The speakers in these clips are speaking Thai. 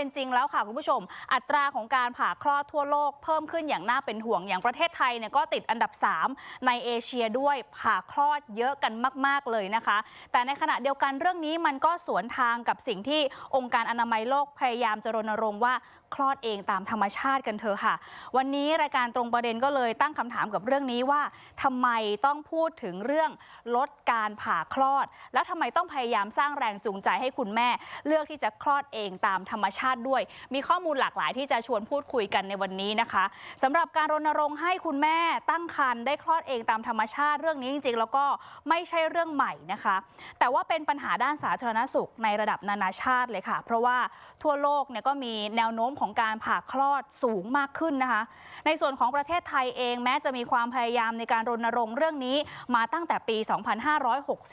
เป็นจริงแล้วค่ะคุณผู้ชม อัตราของการผ่าคลอดทั่วโลกเพิ่มขึ้นอย่างน่าเป็นห่วงอย่างประเทศไทยเนี่ยก็ติดอันดับ 3 ในเอเชียด้วยผ่าคลอดเยอะกันมาก ๆ เลยนะคะ แต่ในขณะเดียวกันเรื่องนี้มันก็สวนทางกับสิ่งที่องค์การอนามัยโลกพยายามจะรณรงค์ว่าคลอดเองตามธรรมชาติกันเถอะค่ะ วันนี้รายการตรงประเด็นก็เลยตั้งคำถามกับเรื่องนี้ว่าทำไมต้องพูดถึงเรื่องลดการผ่าคลอด แล้วทำไมต้องพยายามสร้างแรงจูงใจให้คุณแม่ เลือกที่จะคลอดเองตามธรรมชาติด้วย มีข้อมูลหลากหลายที่จะชวนพูดคุยกันในวันนี้นะคะสำหรับการรณรงค์ให้คุณแม่ตั้งครรภ์ได้คลอดเองตามธรรมชาติเรื่องนี้จริงๆ แล้วก็ไม่ใช่เรื่องใหม่นะคะ แต่ว่าเป็นปัญหาด้านสาธารณสุขในระดับนานาชาติเลยค่ะ เพราะว่าทั่วโลกเนี่ยก็มีแนวโน้มของการผ่าคลอดสูงมากขึ้นนะคะ ในส่วนของประเทศไทยเองแม้จะมีความพยายามในการรณรงค์เรื่องนี้มาตั้งแต่ปี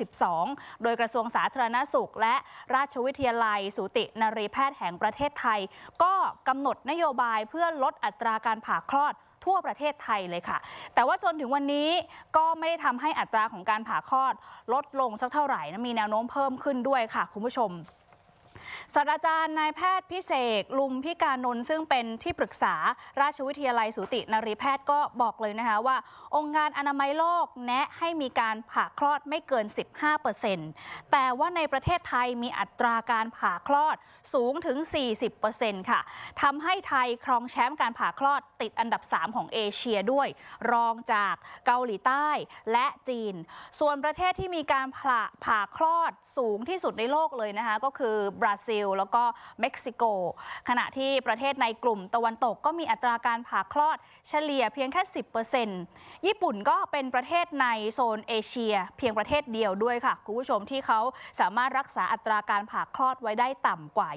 2562 โดยกระทรวงสาธารณสุข และราชวิทยาลัย สูตินรีแพทย์แห่งประเทศไทย ก็กำหนดนโยบายเพื่อลดอัตราการผ่าคลอดทั่วประเทศไทยเลยค่ะ แต่ว่าจนถึงวันนี้ก็ไม่ได้ทำให้อัตราของการผ่าคลอด ลดลงสักเท่าไหร่นะมีแนวโน้มเพิ่มขึ้นด้วยค่ะ คุณผู้ชม ศาสตราจารย์นายแพทย์พิเศษลุมพิการนนท์ซึ่งเป็นที่ปรึกษาราชวิทยาลัยสูตินรีแพทย์ก็บอกเลยนะคะว่า องค์การอนามัยโลกแนะให้มีการผ่าคลอดไม่เกิน 15%แต่ว่าในประเทศไทยมีอัตราการผ่าคลอดสูงถึง 40%ค่ะทำให้ไทยครองแชมป์การผ่าคลอดติดอันดับ 3 ของเอเชียด้วย รองจากเกาหลีใต้และจีน ส่วนประเทศที่มีการผ่าผ่าคลอดสูงที่สุดในโลกเลยนะคะก็คือบราซิล แล้วก็เม็กซิโก ขณะที่ประเทศในกลุ่มตะวันตกก็มีอัตราการผ่าคลอดเฉลี่ยเพียงแค่ 10%ญี่ปุ่นก็เป็นประเทศในโซนเอเชีย เพียงประเทศเดียวด้วยค่ะ คุณผู้ชมที่เขาสามารถรักษาอัตราการผ่าคลอดไว้ได้ต่ำกว่า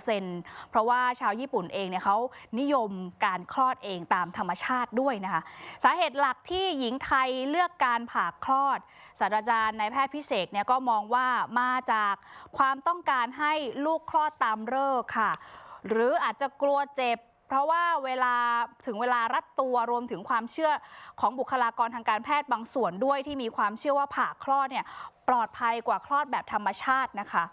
20%เพราะว่าชาวญี่ปุ่นเองเนี่ยเขานิยมการคลอดเองตามธรรมชาติด้วยนะคะ สาเหตุหลักที่หญิงไทยเลือกการผ่าคลอดศาสตราจารย์นายแพทย์พิเศษเนี่ยก็มองว่ามาจากความต้องการให้ลูกคลอดตามเลิกค่ะ หรืออาจจะกลัวเจ็บ เพราะว่าเวลาถึงเวลารัดตัวรวมถึงความเชื่อของบุคลากรทางการแพทย์บางส่วนด้วยที่มีความเชื่อว่าผ่าคลอดเนี่ย ปลอดภัยกว่าคลอดแบบธรรมชาตินะคะ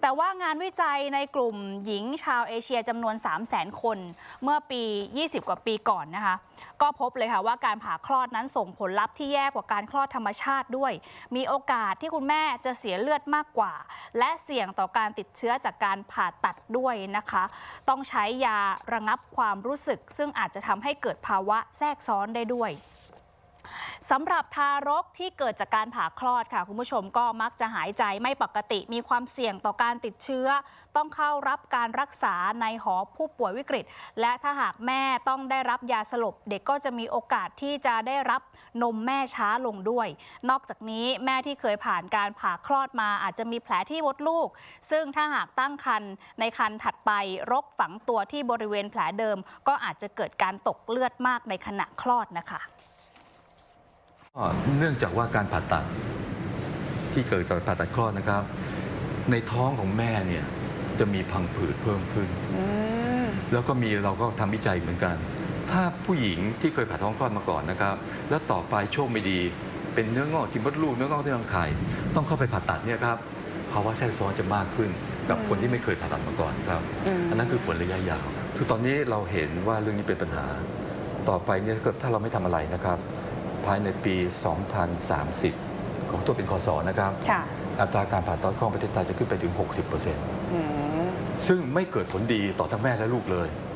แต่ว่างานวิจัยในกลุ่มหญิงชาวเอเชียจำนวน 3 0 0 0 0 0 คน เมื่อปี 20 กว่าปีก่อนนะคะ ก็พบเลยค่ะว่าการผ่าคลอดนั้นส่งผลลัพธ์ที่แย่กว่าการคลอดธรรมชาติด้วย มีโอกาสที่คุณแม่จะเสียเลือดมากกว่า และเสี่ยงต่อการติดเชื้อจากการผ่าตัดด้วยนะคะ ต้องใช้ยาระงับความรู้สึก ซึ่งอาจจะทำให้เกิดภาวะแทรกซ้อนได้ด้วย สำหรับทารกที่เกิดจากการผ่าคลอดค่ะ คุณผู้ชมก็มักจะหายใจไม่ปกติมีความเสี่ยงต่อการติดเชื้อ ต้องเข้ารับการรักษาในหอผู้ป่วยวิกฤต และถ้าหากแม่ต้องได้รับยาสลบ เด็กก็จะมีโอกาสที่จะได้รับนมแม่ช้าลงด้วย นอกจากนี้แม่ที่เคยผ่านการผ่าคลอดมาอาจจะมีแผลที่มดลูก ซึ่งถ้าหากตั้งครรภ์ในครรภ์ถัดไปรกฝังตัวที่บริเวณแผลเดิม ก็อาจจะเกิดการตกเลือดมากในขณะคลอดนะคะ เนื่องจากว่าการผ่าตัดที่เกิดจากผ่าตัดคลอดนะครับ ในท้องของแม่เนี่ยจะมีพังผืดเพิ่มขึ้น แล้วก็มีเราก็ทำวิจัยเหมือนกัน ถ้าผู้หญิงที่เคยผ่าท้องคลอดมาก่อนนะครับ แล้วต่อไปโชคไม่ดี เป็นเนื้องอกที่มดลูกเนื้องอกที่รังไข่ต้องเข้าไปผ่าตัดเนี่ยครับภาวะแทรกซ้อนจะมากขึ้น กับคนที่ไม่เคยผ่าตัดมาก่อนครับ อันนั้นคือผลระยะยาวคือตอนนี้เราเห็นว่าเรื่องนี้เป็นปัญหา ต่อไปเนี่ยถ้าเราไม่ทำอะไรนะครับ ภายในปี 2030 ของตัวเป็นคอสอนะครับค่ะอัตราการผ่าตัดของประเทศไทยจะขึ้นไปถึง 60%ซึ่งไม่เกิดผลดีต่อทั้งแม่และลูกเลย